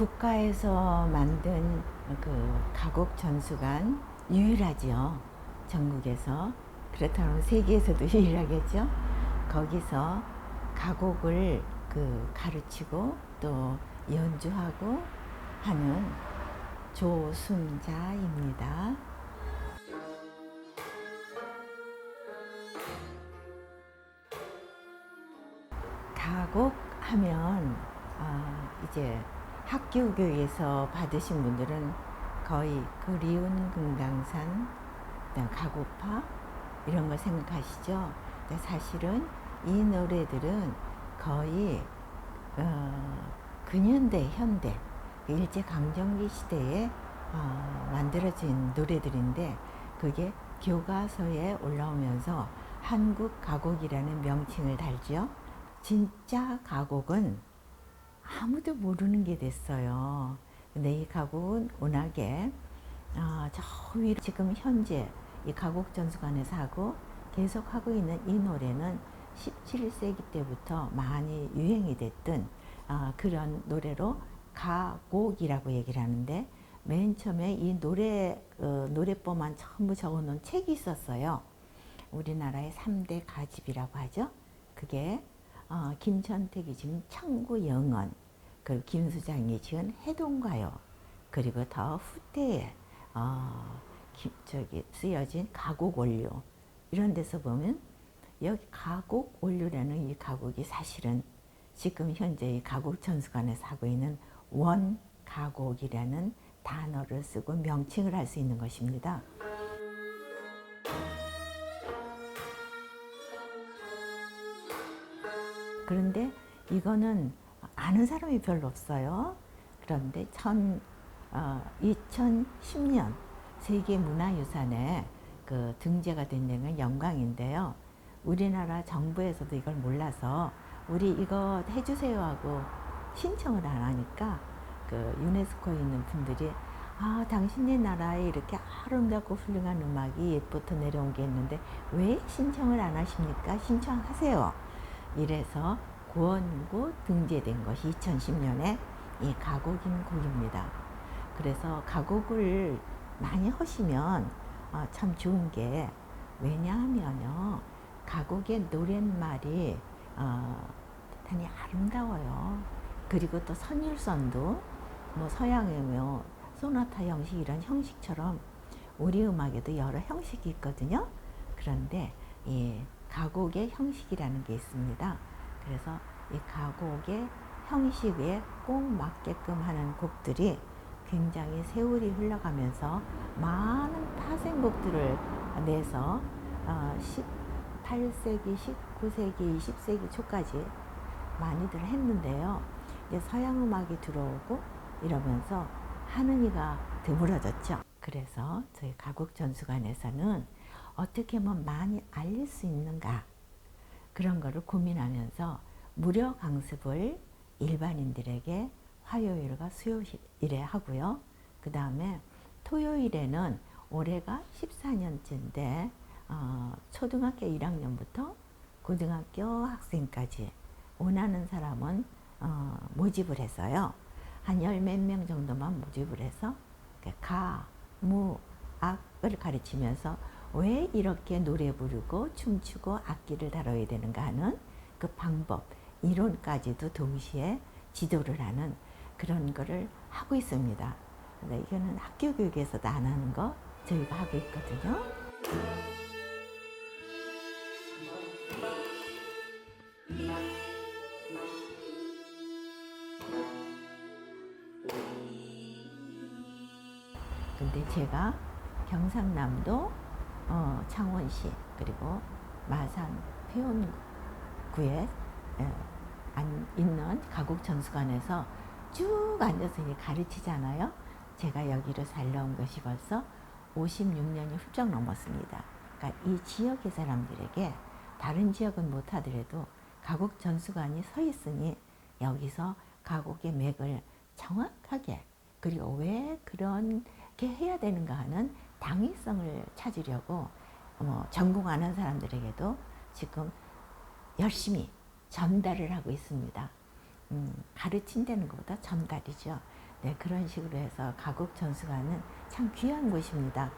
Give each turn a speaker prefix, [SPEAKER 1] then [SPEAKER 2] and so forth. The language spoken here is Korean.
[SPEAKER 1] 국가에서 만든 그 가곡 전수관 유일하지요. 전국에서. 그렇다면 세계에서도 유일하겠죠. 거기서 가곡을 그 가르치고 또 연주하고 하는 조순자입니다. 가곡 하면 아, 이제 학교 교육에서 받으신 분들은 거의 그리운 금강산, 가곡파 이런 걸 생각하시죠. 근데 사실은 이 노래들은 거의 어, 근현대, 현대 일제 강점기 시대에 어, 만들어진 노래들인데 그게 교과서에 올라오면서 한국 가곡이라는 명칭을 달죠. 진짜 가곡은 아무도 모르는 게 됐어요. 근데 이 가곡은 워낙에 아, 저 위로 지금 현재 이 가곡 전수관에서 하고 계속 하고 있는 이 노래는 17세기 때부터 많이 유행이 됐던 아, 그런 노래로 가곡이라고 얘기를 하는데 맨 처음에 이 노래 어, 노래법만 전부 적어놓은 책이 있었어요. 우리나라의 3대 가집이라고 하죠. 그게 어, 김천택이 지은 청구영언, 그리고 김수장이 지은 해동가요, 그리고 더 후대에 어, 기, 저기 쓰여진 가곡원류 이런 데서 보면 여기 가곡원류라는 이 가곡이 사실은 지금 현재 이 가곡 전수관에서 하고 있는 원 가곡이라는 단어를 쓰고 명칭을 할 수 있는 것입니다. 그런데 이거는 아는 사람이 별로 없어요. 그런데 천, 어, 2010년 세계문화유산에 그 등재가 된 데는 영광인데요. 우리나라 정부에서도 이걸 몰라서 우리 이거 해주세요 하고 신청을 안 하니까 그 유네스코에 있는 분들이 아 당신네 나라에 이렇게 아름답고 훌륭한 음악이 옛부터 내려온 게 있는데 왜 신청을 안 하십니까? 신청하세요. 이래서 구원고 등재된 것이 2010년에 이 가곡인 곡입니다. 그래서 가곡을 많이 하시면 어, 참 좋은 게 왜냐하면요 가곡의 노랫말이 어, 대단히 아름다워요. 그리고 또 선율선도 뭐 서양이며 소나타 형식 이런 형식처럼 우리 음악에도 여러 형식이 있거든요. 그런데 이 가곡의 형식이라는 게 있습니다. 그래서 이 가곡의 형식에 꼭 맞게끔 하는 곡들이 굉장히 세월이 흘러가면서 많은 파생곡들을 내서 18세기, 19세기, 20세기 초까지 많이들 했는데요. 서양 음악이 들어오고 이러면서 하는 이가 드물어졌죠. 그래서 저희 가곡 전수관에서는 어떻게 하면 많이 알릴 수 있는가 그런 거를 고민하면서 무료 강습을 일반인들에게 화요일과 수요일에 하고요. 그 다음에 토요일에는 올해가 14년째인데 어, 초등학교 1학년부터 고등학교 학생까지 원하는 사람은 어, 모집을 했어요. 한 열 몇 명 정도만 모집을 해서 가, 무, 악을 가르치면서 왜 이렇게 노래 부르고 춤추고 악기를 다뤄야 되는가 하는 그 방법, 이론까지도 동시에 지도를 하는 그런 거를 하고 있습니다. 근데 이거는 학교 교육에서도 안 하는 거 저희가 하고 있거든요. 근데 제가 경상남도 어, 창원시 그리고 마산 회원구에 에, 안, 있는 가곡 전수관에서 쭉 앉아서 이제 가르치잖아요. 제가 여기로 살러온 것이 벌써 56년이 훌쩍 넘었습니다. 그러니까 이 지역의 사람들에게 다른 지역은 못하더라도 가곡 전수관이 서 있으니 여기서 가곡의 맥을 정확하게 그리고 왜 그렇게 해야 되는가 하는 당위성을 찾으려고 뭐 전공하는 사람들에게도 지금 열심히 전달을 하고 있습니다. 음, 가르친다는 것보다 전달이죠. 네, 그런 식으로 해서 가곡 전수관은 참 귀한 곳입니다.